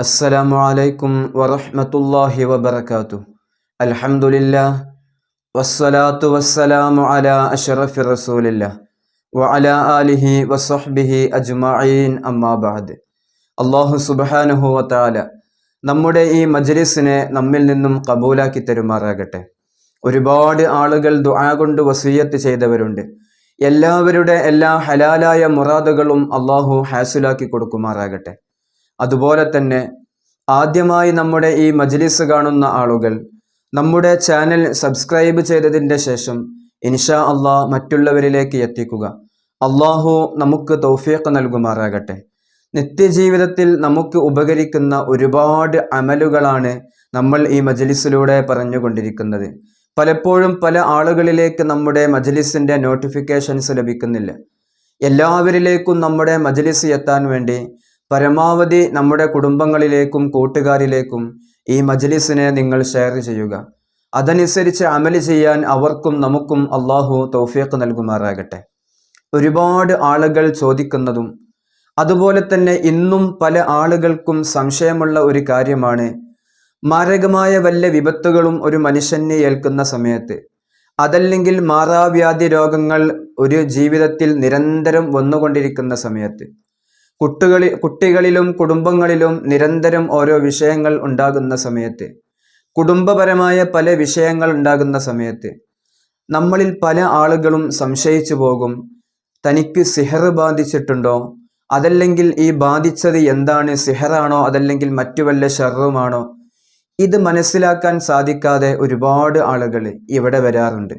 السلام عليكم ورحمة الله وبركاته الحمد لله والصلاة والسلام على أشرف رسول الله وعلى آله وصحبه أجمعين أما بعد അള്ളാഹു സുബാനുഹു വത്താല നമ്മുടെ ഈ മജ്ലിസിനെ നമ്മിൽ നിന്നും കബൂലാക്കി തരുമാറാകട്ടെ ഒരുപാട് ആളുകൾ ദുആ കൊണ്ട് വസീയത്ത് ചെയ്തവരുണ്ട് എല്ലാവരുടെ എല്ലാ ഹലാലായ മുറാദുകളും അള്ളാഹു ഹാസുലാക്കി കൊടുക്കുമാറാകട്ടെ അതുപോലെ തന്നെ ആദ്യമായി നമ്മുടെ ഈ മജ്ലിസ് കാണുന്ന ആളുകൾ നമ്മുടെ ചാനൽ സബ്സ്ക്രൈബ് ചെയ്തതിന്റെ ശേഷം ഇൻഷാ അള്ളാഹ് മറ്റുള്ളവരിലേക്ക് എത്തിക്കുക. അള്ളാഹു നമുക്ക് തൗഫീഖ് നൽകുമാറാകട്ടെ. നിത്യജീവിതത്തിൽ നമുക്ക് ഉപകരിക്കുന്ന ഒരുപാട് അമലുകളാണ് നമ്മൾ ഈ മജ്ലിസിലൂടെ പറഞ്ഞുകൊണ്ടിരിക്കുന്നത്. പലപ്പോഴും പല ആളുകളിലേക്ക് നമ്മുടെ മജ്ലിസിന്റെ നോട്ടിഫിക്കേഷൻസ് ലഭിക്കുന്നില്ല. എല്ലാവരിലേക്കും നമ്മുടെ മജ്ലിസ് എത്താൻ വേണ്ടി പരമാവധി നമ്മുടെ കുടുംബങ്ങളിലേക്കും കൂട്ടുകാരിലേക്കും ഈ മജ്ലിസിനെ നിങ്ങൾ ഷെയർ ചെയ്യുക. അതനുസരിച്ച് അമൽ ചെയ്യാൻ അവർക്കും നമുക്കും അള്ളാഹു തൗഫീഖ് നൽകുമാറാകട്ടെ. ഒരുപാട് ആളുകൾ ചോദിക്കുന്നതും അതുപോലെ തന്നെ ഇന്നും പല ആളുകൾക്കും സംശയമുള്ള ഒരു കാര്യമാണ്. മാരകമായ വല്ല വിപത്തുകളും ഒരു മനുഷ്യനെ ഏൽക്കുന്ന സമയത്ത് അതല്ലെങ്കിൽ മാറാവ്യാധി രോഗങ്ങൾ ഒരു ജീവിതത്തിൽ നിരന്തരം വന്നുകൊണ്ടിരിക്കുന്ന സമയത്ത് കുട്ടികളിൽ കുട്ടികളിലും കുടുംബങ്ങളിലും നിരന്തരം ഓരോ വിഷയങ്ങൾ ഉണ്ടാകുന്ന സമയത്ത് കുടുംബപരമായ പല വിഷയങ്ങൾ ഉണ്ടാകുന്ന സമയത്ത് നമ്മളിൽ പല ആളുകളും സംശയിച്ചു പോകും തനിക്ക് സിഹർ ബാധിച്ചിട്ടുണ്ടോ അതല്ലെങ്കിൽ ഈ ബാധിച്ചത് എന്താണ് സിഹറാണോ അതല്ലെങ്കിൽ മറ്റു വല്ല ഷെറുമാണോ ഇത് മനസ്സിലാക്കാൻ സാധിക്കാതെ ഒരുപാട് ആളുകൾ ഇവിടെ വരാറുണ്ട്.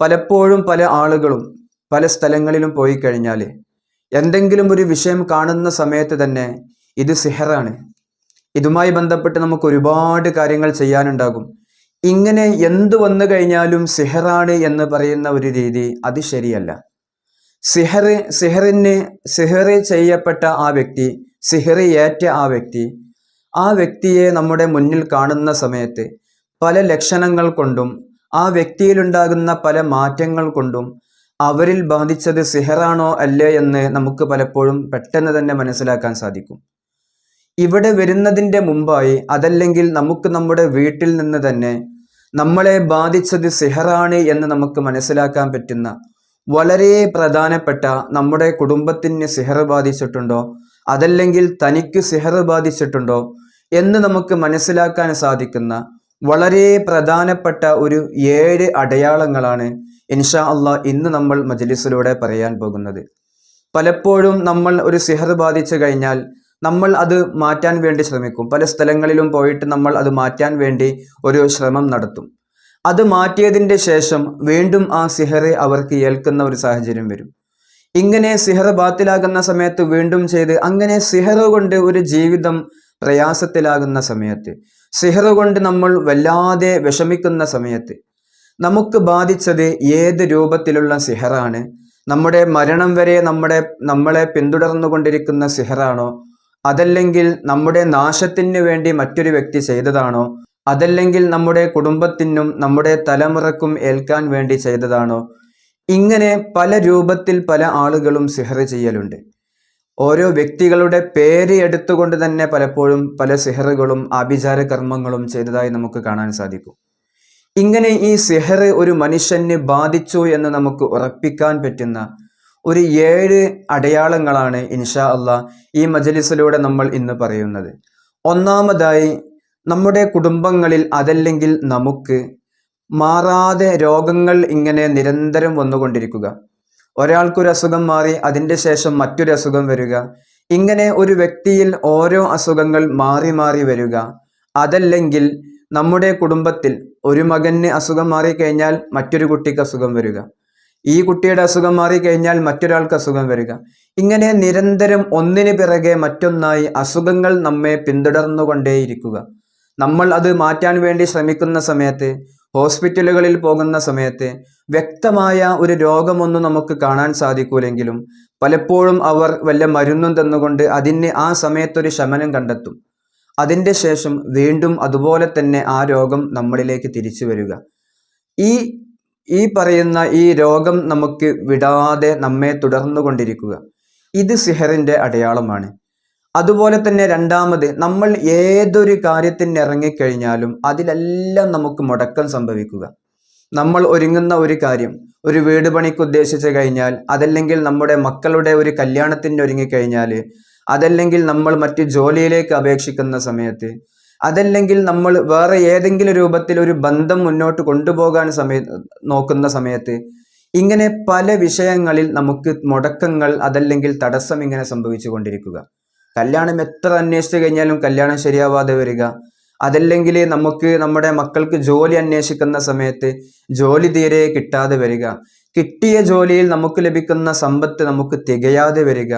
പലപ്പോഴും പല ആളുകളും പല സ്ഥലങ്ങളിലും പോയി കഴിഞ്ഞാൽ എന്തെങ്കിലും ഒരു വിഷയം കാണുന്ന സമയത്ത് തന്നെ ഇത് സിഹറാണ്. ഇതുമായി ബന്ധപ്പെട്ട് നമുക്ക് ഒരുപാട് കാര്യങ്ങൾ ചെയ്യാനുണ്ടാകും. ഇങ്ങനെ എന്ത് വന്നു കഴിഞ്ഞാലും സിഹറാണ് എന്ന് പറയുന്ന ഒരു രീതി അത് ശരിയല്ല. സിഹർ സിഹറിന് സിഹർ ചെയ്യപ്പെട്ട ആ വ്യക്തി സിഹർ ഏറ്റ ആ വ്യക്തി ആ വ്യക്തിയെ നമ്മുടെ മുന്നിൽ കാണുന്ന സമയത്ത് പല ലക്ഷണങ്ങൾ കൊണ്ടും ആ വ്യക്തിയിലുണ്ടാകുന്ന പല മാറ്റങ്ങൾ കൊണ്ടും അവരിൽ ബാധിച്ചത് സിഹറാണോ അല്ലേ എന്ന് നമുക്ക് പലപ്പോഴും പെട്ടെന്ന് തന്നെ മനസ്സിലാക്കാൻ സാധിക്കും. ഇവിടെ വരുന്നതിന്റെ മുമ്പായി അതല്ലെങ്കിൽ നമുക്ക് നമ്മുടെ വീട്ടിൽ നിന്ന് തന്നെ നമ്മളെ ബാധിച്ചത് സിഹറാണ് എന്ന് നമുക്ക് മനസ്സിലാക്കാൻ പറ്റുന്ന വളരെ പ്രധാനപ്പെട്ട നമ്മുടെ കുടുംബത്തിന് സിഹർ ബാധിച്ചിട്ടുണ്ടോ? അതല്ലെങ്കിൽ തനിക്ക് സിഹർ ബാധിച്ചിട്ടുണ്ടോ? എന്ന് നമുക്ക് മനസ്സിലാക്കാൻ സാധിക്കുന്ന വളരെ പ്രധാനപ്പെട്ട ഒരു ഏഴ് അടയാളങ്ങളാണ് ഇൻഷാ അള്ളാ ഇന്ന് നമ്മൾ മജ്ലിസിലൂടെ പറയാൻ പോകുന്നത്. പലപ്പോഴും നമ്മൾ ഒരു സിഹർ ബാധിച്ചു കഴിഞ്ഞാൽ നമ്മൾ അത് മാറ്റാൻ വേണ്ടി ശ്രമിക്കും. പല സ്ഥലങ്ങളിലും പോയിട്ട് നമ്മൾ അത് മാറ്റാൻ വേണ്ടി ഒരു ശ്രമം നടത്തും. അത് മാറ്റിയതിന്റെ ശേഷം വീണ്ടും ആ സിഹറെ അവർക്ക് ഏൽക്കുന്ന ഒരു സാഹചര്യം വരും. ഇങ്ങനെ സിഹർ ബാത്തിലാകുന്ന സമയത്ത് വീണ്ടും ചെയ്ത് അങ്ങനെ സിഹർ കൊണ്ട് ഒരു ജീവിതം പ്രയാസത്തിലാകുന്ന സമയത്ത് സിഹർ കൊണ്ട് നമ്മൾ വല്ലാതെ വിഷമിക്കുന്ന സമയത്ത് നമുക്ക് ബാധിച്ചത് ഏത് രൂപത്തിലുള്ള സിഹറാണ്? നമ്മുടെ മരണം വരെ നമ്മുടെ നമ്മളെ പിന്തുടർന്നുകൊണ്ടിരിക്കുന്ന സിഹറാണോ? അതല്ലെങ്കിൽ നമ്മുടെ നാശത്തിന് വേണ്ടി മറ്റൊരു വ്യക്തി ചെയ്തതാണോ? അതല്ലെങ്കിൽ നമ്മുടെ കുടുംബത്തിനും നമ്മുടെ തലമുറക്കും ഏൽക്കാൻ വേണ്ടി ചെയ്തതാണോ? ഇങ്ങനെ പല രൂപത്തിൽ പല ആളുകളും സിഹറ് ചെയ്യലുണ്ട്. ഓരോ വ്യക്തികളുടെ പേര് എടുത്തുകൊണ്ട് തന്നെ പലപ്പോഴും പല സിഹറുകളും ആഭിചാര കർമ്മങ്ങളും ചെയ്തതായി നമുക്ക് കാണാൻ സാധിക്കും. ഇങ്ങനെ ഈ സിഹർ ഒരു മനുഷ്യന് ബാധിച്ചു എന്ന് നമുക്ക് ഉറപ്പിക്കാൻ പറ്റുന്ന ഒരു ഏഴ് അടയാളങ്ങളാണ് ഇൻഷാ അള്ളാ ഈ മജലിസിലൂടെ നമ്മൾ ഇന്ന് പറയുന്നത്. ഒന്നാമതായി നമ്മുടെ കുടുംബങ്ങളിൽ അതല്ലെങ്കിൽ നമുക്ക് മാറാതെ രോഗങ്ങൾ ഇങ്ങനെ നിരന്തരം വന്നുകൊണ്ടിരിക്കുക. ഒരാൾക്കൊരു അസുഖം മാറി അതിന്റെ ശേഷം മറ്റൊരു അസുഖം വരിക. ഇങ്ങനെ ഒരു വ്യക്തിയിൽ ഓരോ അസുഖങ്ങൾ മാറി മാറി വരിക. അതല്ലെങ്കിൽ നമ്മുടെ കുടുംബത്തിൽ ഒരു മകന് അസുഖം മാറിക്കഴിഞ്ഞാൽ മറ്റൊരു കുട്ടിക്ക് അസുഖം വരിക. ഈ കുട്ടിയുടെ അസുഖം മാറിക്കഴിഞ്ഞാൽ മറ്റൊരാൾക്ക് അസുഖം വരിക. ഇങ്ങനെ നിരന്തരം ഒന്നിന് പിറകെ മറ്റൊന്നായി അസുഖങ്ങൾ നമ്മെ പിന്തുടർന്നുകൊണ്ടേയിരിക്കുക. നമ്മൾ അത് മാറ്റാൻ വേണ്ടി ശ്രമിക്കുന്ന സമയത്ത് ഹോസ്പിറ്റലുകളിൽ പോകുന്ന സമയത്ത് വ്യക്തമായ ഒരു രോഗമൊന്നും നമുക്ക് കാണാൻ സാധിക്കൂലെങ്കിലും പലപ്പോഴും അവർ വല്ല മരുന്നും തന്നുകൊണ്ട് അതിന് ആ സമയത്തൊരു ശമനം കണ്ടെത്തും. അതിന്റെ ശേഷം വീണ്ടും അതുപോലെ തന്നെ ആ രോഗം നമ്മളിലേക്ക് തിരിച്ചു വരിക. ഈ ഈ പറയുന്ന ഈ രോഗം നമുക്ക് വിടാതെ നമ്മെ തുടർന്നു കൊണ്ടിരിക്കുക ഇത് സിഹറിന്റെ അടയാളമാണ്. അതുപോലെ തന്നെ രണ്ടാമത് നമ്മൾ ഏതൊരു കാര്യത്തിന് ഇറങ്ങിക്കഴിഞ്ഞാലും അതിലെല്ലാം നമുക്ക് മുടക്കം സംഭവിക്കുക. നമ്മൾ ഒരുങ്ങുന്ന ഒരു കാര്യം ഒരു വീട് പണിക്ക് ഉദ്ദേശിച്ച് കഴിഞ്ഞാൽ അതല്ലെങ്കിൽ നമ്മുടെ മക്കളുടെ ഒരു കല്യാണത്തിന് ഒരുങ്ങിക്കഴിഞ്ഞാൽ അതല്ലെങ്കിൽ നമ്മൾ മറ്റു ജോലിയിലേക്ക് അപേക്ഷിക്കുന്ന സമയത്ത് അതല്ലെങ്കിൽ നമ്മൾ വേറെ ഏതെങ്കിലും രൂപത്തിൽ ഒരു ബന്ധം മുന്നോട്ട് കൊണ്ടുപോകാൻ സമയ നോക്കുന്ന സമയത്ത് ഇങ്ങനെ പല വിഷയങ്ങളിൽ നമുക്ക് മുടക്കങ്ങൾ അതല്ലെങ്കിൽ തടസ്സം ഇങ്ങനെ സംഭവിച്ചു കൊണ്ടിരിക്കുക. കല്യാണം എത്ര അന്വേഷിച്ചു കഴിഞ്ഞാലും കല്യാണം ശരിയാവാതെ വരിക. അതല്ലെങ്കിൽ നമുക്ക് നമ്മുടെ മക്കൾക്ക് ജോലി അന്വേഷിക്കുന്ന സമയത്ത് ജോലി തീരെ കിട്ടാതെ വരിക. കിട്ടിയ ജോലിയിൽ നമുക്ക് ലഭിക്കുന്ന സമ്പത്ത് നമുക്ക് തികയാതെ വരിക.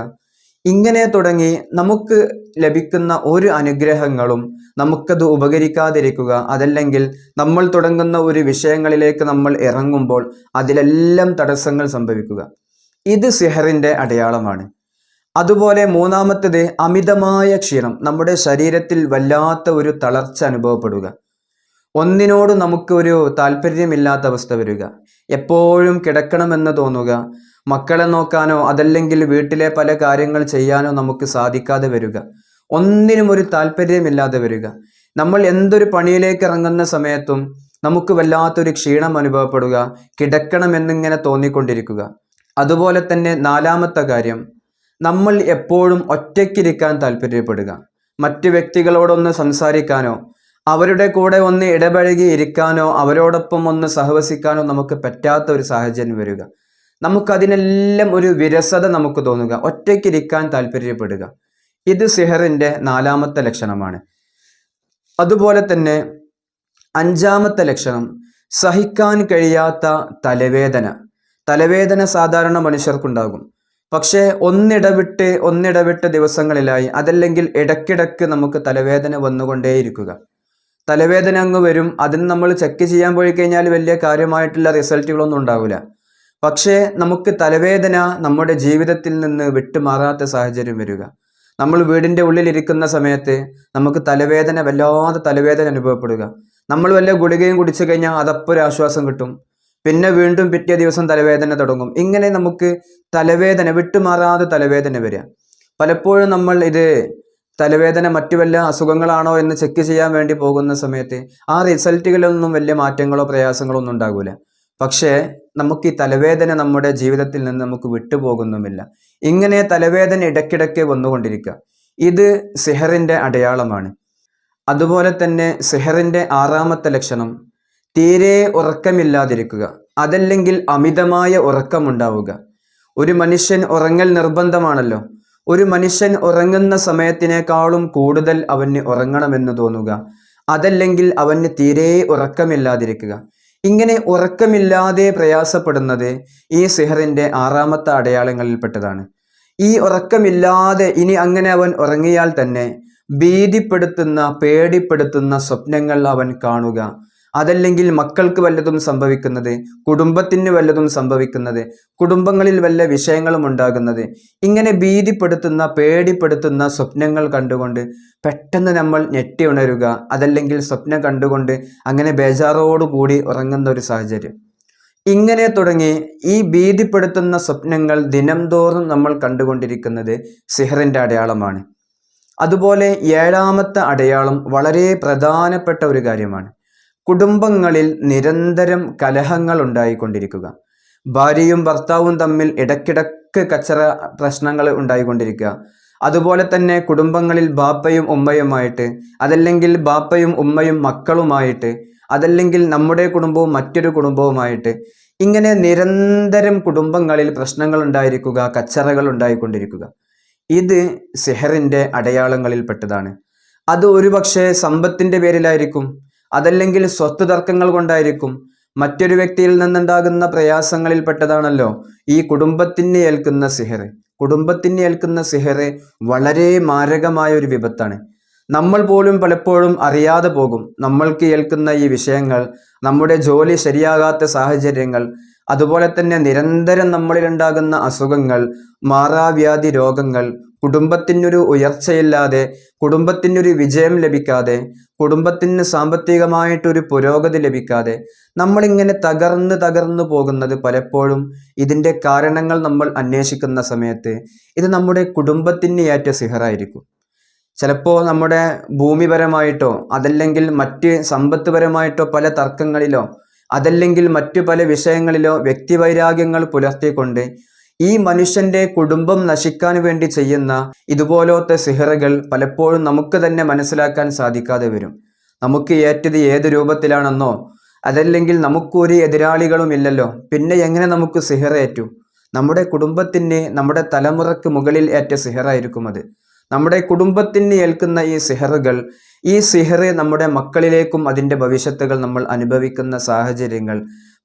ഇങ്ങനെ തുടങ്ങി നമുക്ക് ലഭിക്കുന്ന ഒരു അനുഗ്രഹങ്ങളും നമുക്കത് ഉപകരിക്കാതിരിക്കുക. അതല്ലെങ്കിൽ നമ്മൾ തുടങ്ങുന്ന ഒരു വിഷയങ്ങളിലേക്ക് നമ്മൾ ഇറങ്ങുമ്പോൾ അതിലെല്ലാം തടസ്സങ്ങൾ സംഭവിക്കുക. ഇത് സിഹറിന്റെ അടയാളമാണ്. അതുപോലെ മൂന്നാമത്തേത് അമിതമായ ക്ഷീണം. നമ്മുടെ ശരീരത്തിൽ വല്ലാത്ത ഒരു തളർച്ച അനുഭവപ്പെടുക. ഒന്നിനോട് നമുക്ക് ഒരു താല്പര്യമില്ലാത്ത അവസ്ഥ വരിക. എപ്പോഴും കിടക്കണമെന്ന് തോന്നുക. മക്കളെ നോക്കാനോ അതല്ലെങ്കിൽ വീട്ടിലെ പല കാര്യങ്ങൾ ചെയ്യാനോ നമുക്ക് സാധിക്കാതെ വരിക. ഒന്നിനും ഒരു താല്പര്യമില്ലാതെ വരിക. നമ്മൾ എന്തൊരു പണിയിലേക്ക് ഇറങ്ങുന്ന സമയത്തും നമുക്ക് വല്ലാത്തൊരു ക്ഷീണം അനുഭവപ്പെടുക. കിടക്കണമെന്നിങ്ങനെ തോന്നിക്കൊണ്ടിരിക്കുക. അതുപോലെ തന്നെ നാലാമത്തെ കാര്യം നമ്മൾ എപ്പോഴും ഒറ്റയ്ക്കിരിക്കാൻ താല്പര്യപ്പെടുക. മറ്റ് വ്യക്തികളോടൊന്ന് സംസാരിക്കാനോ അവരുടെ കൂടെ ഒന്ന് ഇടപഴകി ഇരിക്കാനോ അവരോടൊപ്പം ഒന്ന് സഹവസിക്കാനോ നമുക്ക് പറ്റാത്ത ഒരു സാഹചര്യം വരിക. നമുക്കതിനെല്ലാം ഒരു വിരസത നമുക്ക് തോന്നുക. ഒറ്റയ്ക്കിരിക്കാൻ താല്പര്യപ്പെടുക. ഇത് സിഹറിന്റെ നാലാമത്തെ ലക്ഷണമാണ്. അതുപോലെ തന്നെ അഞ്ചാമത്തെ ലക്ഷണം സഹിക്കാൻ കഴിയാത്ത തലവേദന. തലവേദന സാധാരണ മനുഷ്യർക്കുണ്ടാകും. പക്ഷേ ഒന്നിടവിട്ട് ഒന്നിടവിട്ട് ദിവസങ്ങളിലായി. അതല്ലെങ്കിൽ ഇടയ്ക്കിടയ്ക്ക് നമുക്ക് തലവേദന വന്നുകൊണ്ടേയിരിക്കുക. തലവേദന അങ്ങ് വരും. അതിന് നമ്മൾ ചെക്ക് ചെയ്യാൻ പോയി കഴിഞ്ഞാൽ വലിയ കാര്യമായിട്ടുള്ള റിസൾട്ടുകളൊന്നും ഉണ്ടാവില്ല. പക്ഷേ നമുക്ക് തലവേദന നമ്മുടെ ജീവിതത്തിൽ നിന്ന് വിട്ടുമാറാത്ത സാഹചര്യം വരിക. നമ്മൾ വീടിന്റെ ഉള്ളിലിരിക്കുന്ന സമയത്ത് നമുക്ക് തലവേദന വല്ലാതെ തലവേദന അനുഭവപ്പെടുക. നമ്മൾ വല്ല ഗുളികയും കുടിച്ചു കഴിഞ്ഞാൽ അതപ്പോൾ ആശ്വാസം കിട്ടും. പിന്നെ വീണ്ടും പിറ്റേ ദിവസം തലവേദന തുടങ്ങും. ഇങ്ങനെ നമുക്ക് തലവേദന വിട്ടുമാറാതെ തലവേദന വരിക. പലപ്പോഴും നമ്മൾ ഇത് തലവേദന മറ്റു വല്ല അസുഖങ്ങളാണോ എന്ന് ചെക്ക് ചെയ്യാൻ വേണ്ടി പോകുന്ന സമയത്ത് ആ റിസൾട്ടുകളിലൊന്നും വലിയ മാറ്റങ്ങളോ പ്രയാസങ്ങളോ ഒന്നും ഉണ്ടാകൂല. പക്ഷേ നമുക്ക് ഈ തലവേദന നമ്മുടെ ജീവിതത്തിൽ നിന്ന് നമുക്ക് വിട്ടുപോകുന്നുമില്ല. ഇങ്ങനെ തലവേദന ഇടയ്ക്കിടയ്ക്ക് വന്നുകൊണ്ടിരിക്കുക. ഇത് സിഹറിന്റെ അടയാളമാണ്. അതുപോലെ തന്നെ സിഹറിന്റെ ആറാമത്തെ ലക്ഷണം തീരെ ഉറക്കമില്ലാതിരിക്കുക. അതല്ലെങ്കിൽ അമിതമായ ഉറക്കമുണ്ടാവുക. ഒരു മനുഷ്യൻ ഉറങ്ങൽ നിർബന്ധമാണല്ലോ. ഒരു മനുഷ്യൻ ഉറങ്ങുന്ന സമയത്തിനേക്കാളും കൂടുതൽ അവന് ഉറങ്ങണമെന്ന് തോന്നുക. അതല്ലെങ്കിൽ അവന് തീരെ ഉറക്കമില്ലാതിരിക്കുക. ഇങ്ങനെ ഉറക്കമില്ലാതെ പ്രയാസപ്പെടുന്നത് ഈ സിഹറിന്റെ ആറാമത്തെ അടയാളങ്ങളിൽപ്പെട്ടതാണ്. ഈ ഉറക്കമില്ലാതെ ഇനി അങ്ങനെ അവൻ ഉറങ്ങിയാൽ തന്നെ ഭീതിപ്പെടുത്തുന്ന പേടിപ്പെടുത്തുന്ന സ്വപ്നങ്ങൾ അവൻ കാണുക. അതല്ലെങ്കിൽ മക്കൾക്ക് വല്ലതും സംഭവിക്കുന്നത് കുടുംബത്തിന് വല്ലതും സംഭവിക്കുന്നത് കുടുംബങ്ങളിൽ വല്ല വിഷയങ്ങളും ഉണ്ടാകുന്നത്. ഇങ്ങനെ ഭീതിപ്പെടുത്തുന്ന പേടിപ്പെടുത്തുന്ന സ്വപ്നങ്ങൾ കണ്ടുകൊണ്ട് പെട്ടെന്ന് നമ്മൾ ഞെട്ടി ഉണരുക. അതല്ലെങ്കിൽ സ്വപ്നം കണ്ടുകൊണ്ട് അങ്ങനെ ബേജാറോടുകൂടി ഉറങ്ങുന്ന ഒരു സാഹചര്യം. ഇങ്ങനെ തുടങ്ങി ഈ ഭീതിപ്പെടുത്തുന്ന സ്വപ്നങ്ങൾ ദിനംതോറും നമ്മൾ കണ്ടുകൊണ്ടിരിക്കുന്നത് സിഹറിന്റെ അടയാളമാണ്. അതുപോലെ ഏഴാമത്തെ അടയാളം വളരെ പ്രധാനപ്പെട്ട ഒരു കാര്യമാണ്. കുടുംബങ്ങളിൽ നിരന്തരം കലഹങ്ങൾ ഉണ്ടായിക്കൊണ്ടിരിക്കുക. ഭാര്യയും ഭർത്താവും തമ്മിൽ ഇടക്കിടക്ക് കച്ചറ പ്രശ്നങ്ങൾ ഉണ്ടായിക്കൊണ്ടിരിക്കുക. അതുപോലെ തന്നെ കുടുംബങ്ങളിൽ ബാപ്പയും ഉമ്മയുമായിട്ട് അതല്ലെങ്കിൽ ബാപ്പയും ഉമ്മയും മക്കളുമായിട്ട് അതല്ലെങ്കിൽ നമ്മുടെ കുടുംബവും മറ്റൊരു കുടുംബവുമായിട്ട് ഇങ്ങനെ നിരന്തരം കുടുംബങ്ങളിൽ പ്രശ്നങ്ങൾ ഉണ്ടായിരിക്കുക കച്ചറകൾ ഉണ്ടായിക്കൊണ്ടിരിക്കുക. ഇത് സിഹറിന്റെ അടയാളങ്ങളിൽപ്പെട്ടതാണ്. അത് ഒരുപക്ഷെ സമ്പത്തിന്റെ പേരിലായിരിക്കും അതല്ലെങ്കിൽ സ്വത്ത് തർക്കങ്ങൾ കൊണ്ടായിരിക്കും. മറ്റൊരു വ്യക്തിയിൽ നിന്നുണ്ടാകുന്ന പ്രയാസങ്ങളിൽപ്പെട്ടതാണല്ലോ ഈ കുടുംബത്തിന് ഏൽക്കുന്ന സിഹറ് കുടുംബത്തിന് ഏൽക്കുന്ന സിഹറ് വളരെ മാരകമായ ഒരു വിപത്താണ്. നമ്മൾ പോലും പലപ്പോഴും അറിയാതെ പോകും നമ്മൾക്ക് ഏൽക്കുന്ന ഈ വിഷയങ്ങൾ നമ്മുടെ ജോലി ശരിയാകാത്ത സാഹചര്യങ്ങൾ അതുപോലെ തന്നെ നിരന്തരം നമ്മളിലുണ്ടാകുന്ന അസുഖങ്ങൾ മാറാവ്യാധി രോഗങ്ങൾ കുടുംബത്തിനൊരു ഉയർച്ചയില്ലാതെ കുടുംബത്തിനൊരു വിജയം ലഭിക്കാതെ കുടുംബത്തിന് സാമ്പത്തികമായിട്ടൊരു പുരോഗതി ലഭിക്കാതെ നമ്മളിങ്ങനെ തകർന്ന് തകർന്നു പോകുന്നത് പലപ്പോഴും ഇതിന്റെ കാരണങ്ങൾ നമ്മൾ അന്വേഷിക്കുന്ന സമയത്ത് ഇത് നമ്മുടെ കുടുംബത്തിന് ഏറ്റ സിഹറായിരിക്കും. ചിലപ്പോൾ നമ്മുടെ ഭൂമിപരമായിട്ടോ അതല്ലെങ്കിൽ മറ്റ് സമ്പത്തുപരമായിട്ടോ പല തർക്കങ്ങളിലോ അതല്ലെങ്കിൽ മറ്റു പല വിഷയങ്ങളിലോ വ്യക്തിവൈരാഗ്യങ്ങൾ പുലർത്തിക്കൊണ്ട് ഈ മനുഷ്യന്റെ കുടുംബം നശിക്കാൻ വേണ്ടി ചെയ്യുന്ന ഇതുപോലത്തെ സിഹറകൾ പലപ്പോഴും നമുക്ക് തന്നെ മനസ്സിലാക്കാൻ സാധിക്കാതെ വരും. നമുക്ക് ഏറ്റത് ഏത് രൂപത്തിലാണെന്നോ അതല്ലെങ്കിൽ നമുക്കൊരു എതിരാളികളും ഇല്ലല്ലോ. പിന്നെ എങ്ങനെ നമുക്ക് സിഹറേറ്റു നമ്മുടെ കുടുംബത്തിന് നമ്മുടെ തലമുറയ്ക്ക് മുകളിൽ ഏറ്റ സിഹറായിരിക്കും അത്. നമ്മുടെ കുടുംബത്തിന് ഏൽക്കുന്ന ഈ സിഹറുകൾ ഈ സിഹറ് നമ്മുടെ മക്കളിലേക്കും അതിന്റെ ഭവിഷ്യത്തുകൾ നമ്മൾ അനുഭവിക്കുന്ന സാഹചര്യങ്ങൾ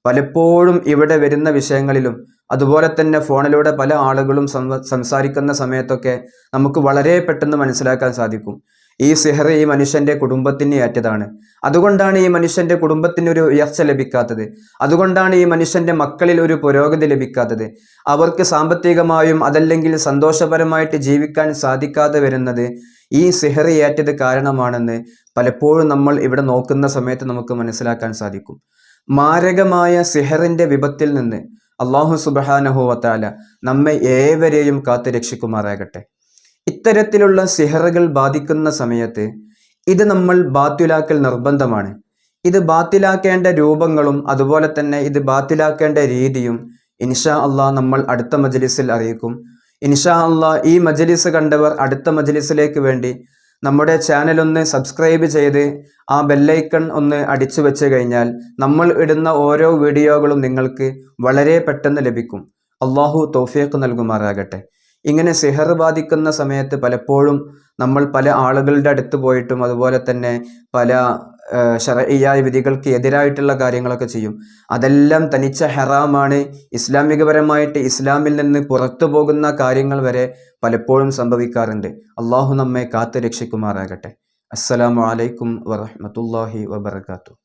പലപ്പോഴും ഇവിടെ വരുന്ന വിഷയങ്ങളിലും അതുപോലെ തന്നെ ഫോണിലൂടെ പല ആളുകളും സംസാരിക്കുന്ന സമയത്തൊക്കെ നമുക്ക് വളരെ പെട്ടെന്ന് മനസ്സിലാക്കാൻ സാധിക്കും. ഈ സിഹർ ഈ മനുഷ്യന്റെ കുടുംബത്തിന് ഏറ്റതാണ്. അതുകൊണ്ടാണ് ഈ മനുഷ്യന്റെ കുടുംബത്തിന് ഒരു ഉയർച്ച ലഭിക്കാത്തത്. അതുകൊണ്ടാണ് ഈ മനുഷ്യന്റെ മക്കളിൽ ഒരു പുരോഗതി ലഭിക്കാത്തത്. അവർക്ക് സാമ്പത്തികമായും അതല്ലെങ്കിൽ സന്തോഷപരമായിട്ട് ജീവിക്കാൻ സാധിക്കാതെ വരുന്നത് ഈ സിഹർ ഏറ്റത് കാരണമാണെന്ന് പലപ്പോഴും നമ്മൾ ഇവിടെ നോക്കുന്ന സമയത്ത് നമുക്ക് മനസ്സിലാക്കാൻ സാധിക്കും. മാരകമായ സിഹറിന്റെ വിപത്തിൽ നിന്ന് അള്ളാഹു സുബഹാനഹുവത്താല നമ്മെ ഏവരെയും കാത്തു രക്ഷിക്കുമാറാകട്ടെ. ഇത്തരത്തിലുള്ള സിഹറുകൾ ബാധിക്കുന്ന സമയത്ത് ഇത് നമ്മൾ ബാത്തിലാക്കൽ നിർബന്ധമാണ്. ഇത് ബാത്തിലാക്കേണ്ട രൂപങ്ങളും അതുപോലെ തന്നെ ഇത് ബാത്തിലാക്കേണ്ട രീതിയും ഇൻഷാ അള്ളാഹ് നമ്മൾ അടുത്ത മജലിസിൽ അറിയിക്കും. ഇൻഷാ അള്ളാഹ് ഈ മജലിസ് കണ്ടവർ അടുത്ത മജലിസിലേക്ക് വേണ്ടി നമ്മുടെ ചാനൽ ഒന്ന് സബ്സ്ക്രൈബ് ചെയ്ത് ആ ബെല്ലൈക്കൺ ഒന്ന് അടിച്ചു വെച്ച് കഴിഞ്ഞാൽ നമ്മൾ ഇടുന്ന ഓരോ വീഡിയോകളും നിങ്ങൾക്ക് വളരെ പെട്ടെന്ന് ലഭിക്കും. അള്ളാഹു തോഫിയക്ക് നൽകുമാറാകട്ടെ. ഇങ്ങനെ സിഹർ ബാധിക്കുന്ന സമയത്ത് പലപ്പോഴും നമ്മൾ പല ആളുകളുടെ അടുത്ത് പോയിട്ടും അതുപോലെ തന്നെ പല ഷറയ്യായ വിധികൾക്ക് എതിരായിട്ടുള്ള കാര്യങ്ങളൊക്കെ ചെയ്യും. അതെല്ലാം തനിച്ച ഹെറാമാണ്. ഇസ്ലാമികപരമായിട്ട് ഇസ്ലാമിൽ നിന്ന് പുറത്തു പോകുന്ന കാര്യങ്ങൾ വരെ പലപ്പോഴും സംഭവിക്കാറുണ്ട്. അള്ളാഹു നമ്മെ കാത്തു രക്ഷിക്കുമാറാകട്ടെ അസ്സലാമു അലൈക്കും വറഹമത്തല്ലാഹി വബർക്കാത്തു